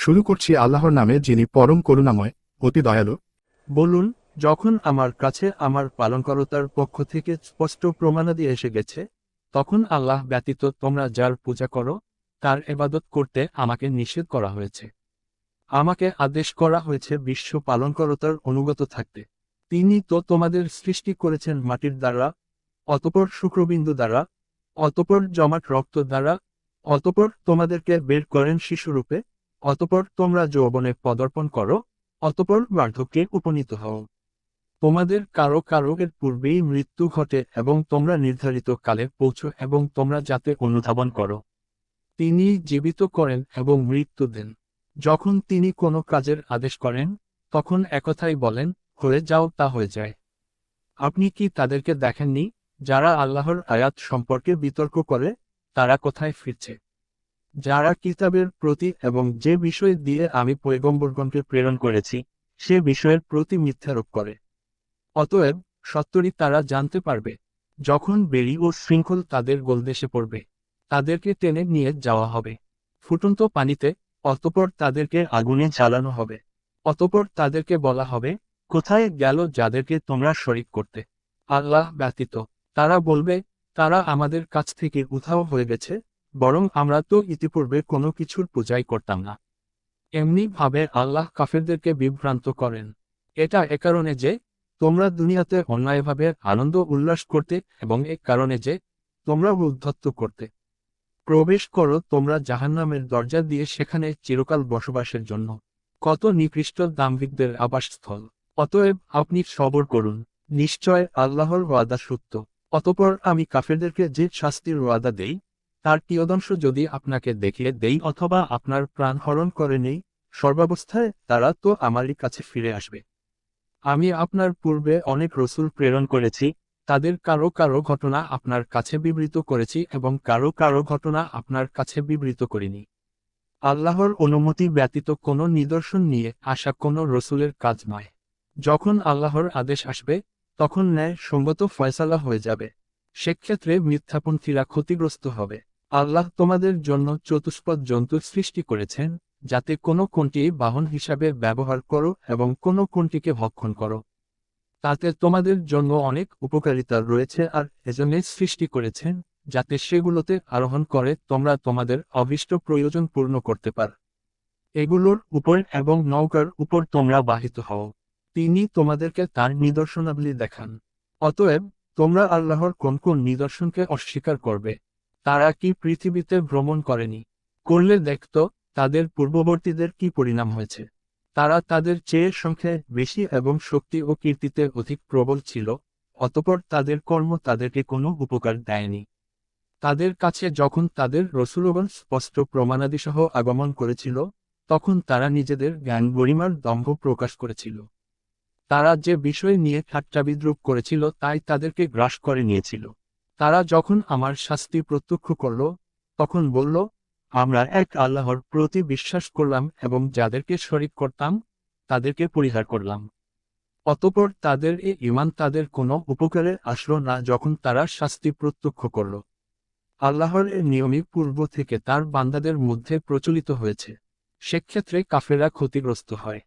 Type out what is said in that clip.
শুরু করছি আল্লাহর নামে যিনি পরম করুণাময়, অতি দয়ালু। বলুন, যখন আমার কাছে আমার পালনকর্তার পক্ষ থেকে স্পষ্ট প্রমাণাদি এসে গেছে, তখন আল্লাহ ব্যতীত তোমরা যার পূজা করো, তার এবাদত করতে আমাকে নিষেধ করা হয়েছে। আমাকে আদেশ করা হয়েছে বিশ্ব পালনকর্তার অনুগত থাকতে। তিনি তো তোমাদের সৃষ্টি করেছেন মাটির দ্বারা, অতপর শুক্রবিন্দু দ্বারা, অতপর জমাট রক্ত দ্বারা, অতপর তোমাদেরকে বের করেন শিশুরূপে অতপর তোমরা যৌবনে পদার্পণ করো, অতপর বার্ধক্যে উপনীত হও। তোমাদের কারও কারও এর পূর্বেই মৃত্যু ঘটে এবং তোমরা নির্ধারিত কালে পৌঁছো এবং তোমরা যাতে অনুধাবন করো। তিনি জীবিত করেন এবং মৃত্যু দেন। যখন তিনি কোনো কাজের আদেশ করেন, তখন একথাই বলেন, হয়ে যাও, তা হয়ে যায়। আপনি কি তাদেরকে দেখেননি, যারা আল্লাহর আয়াত সম্পর্কে বিতর্ক করে, তারা কোথায় ফিরছে? যারা কিতাবের প্রতি এবং যে বিষয় দিয়ে আমি পয়গম্বরগণকে প্রেরণ করেছি, সে বিষয়ের প্রতি মিথ্যারোপ করে। অতএব সত্তরই তারা জানতে পারবে, যখন বেরি ও শৃঙ্খল তাদের গোলদেশে পড়বে, তাদেরকে টেনে নিয়ে যাওয়া হবে। ফুটন্ত পানিতে অতপর তাদেরকে আগুনে জ্বালানো হবে। অতপর তাদেরকে বলা হবে, কোথায় গেল যাদেরকে তোমরা শরিক করতে? আল্লাহ ব্যতীত, তারা বলবে, তারা আমাদের কাছ থেকে উধাও হয়ে গেছে বরং আমরা তো ইতিপূর্বে কোনো কিছুর পূজাই করতাম না। এমনি ভাবে আল্লাহ কাফেরদেরকে বিভ্রান্ত করেন। এটা এ কারণে যে, তোমরা দুনিয়াতে অন্যায়ভাবে আনন্দ উল্লাস করতে এবং এ কারণে যে তোমরা উদ্ধত্ত করতে। প্রবেশ করো তোমরা জাহান্নামের দরজা দিয়ে সেখানে চিরকাল বসবাসের জন্য। কত নিকৃষ্ট দাম্ভিকদের আবাসস্থল। অতএব আপনি সবর করুন। নিশ্চয় আল্লাহর ওয়াদা সত্য। অতপর আমি কাফেরদেরকে যে শাস্তির ওয়াদা দেই তার কিয়দংশ যদি আপনাকে দেখিয়ে দেই অথবা আপনার প্রাণ হরণ করে নেই, সর্বাবস্থায় তারা তো আমারই কাছে ফিরে আসবে। আমি আপনার পূর্বে অনেক রসুল প্রেরণ করেছি, তাদের কারও কারও ঘটনা আপনার কাছে বিবৃত করেছি এবং কারও কারও ঘটনা আপনার কাছে বিবৃত করিনি। আল্লাহর অনুমতি ব্যতীত কোনো নিদর্শন নিয়ে আসা কোনো রসুলের কাজ নয়। যখন আল্লাহর আদেশ আসবে, তখন ন্যায় সঙ্গত ফয়সালা হয়ে যাবে। সেক্ষেত্রে মিথ্যাপন্থীরা ক্ষতিগ্রস্ত হবে। আল্লাহ তোমাদের জন্য চতুষ্পদ জন্তু সৃষ্টি করেছেন, যাতে কোনো কোনটি বাহন হিসাবে ব্যবহার করো এবং কোনো কোনটিকে ভক্ষণ করো। তাতে তোমাদের জন্য অনেক উপকারিতা রয়েছে আর এজন্য সৃষ্টি করেছেন, যাতে সেগুলোতে আরোহণ করে তোমরা তোমাদের অভিষ্ট প্রয়োজন পূর্ণ করতে পার। এগুলোর উপর এবং নৌকার উপর তোমরা বাহিত হও। তিনি তোমাদেরকে তার নিদর্শনাবলী দেখান। অতএব তোমরা আল্লাহর কোন কোন নিদর্শনকে অস্বীকার করবে। তারা কি পৃথিবীতে ভ্রমণ করেনি? করলে দেখত, তাদের পূর্ববর্তীদের কি পরিণাম হয়েছে। তারা তাদের চেয়ে সংখ্যায় বেশি এবং শক্তি ও কীর্তিতে অধিক প্রবল ছিল, অতপর তাদের কর্ম তাদেরকে কোনো উপকার দেয়নি। তাদের কাছে যখন তাদের রসুলগণ স্পষ্ট প্রমাণাদিসহ আগমন করেছিল, তখন তারা নিজেদের জ্ঞান গরিমার দম্ভ প্রকাশ করেছিল। তারা যে বিষয় নিয়ে ঠাট্টা বিদ্রুপ করেছিল তাই তাদেরকে গ্রাস করে নিয়েছিল। তারা যখন আমার শাস্তি প্রত্যক্ষ করল, তখন বলল, আমরা এক আল্লাহর প্রতি বিশ্বাস করলাম এবং যাদেরকে শরিক করতাম, তাদেরকে পরিহার করলাম। অতপর তাদের এ ইমান তাদের কোনো উপকারে আসলো না যখন তারা শাস্তি প্রত্যক্ষ করল। আল্লাহর এ নিয়মই পূর্ব থেকে তার বান্দাদের মধ্যে প্রচলিত হয়েছে। সেক্ষেত্রে কাফেরা ক্ষতিগ্রস্ত হয়।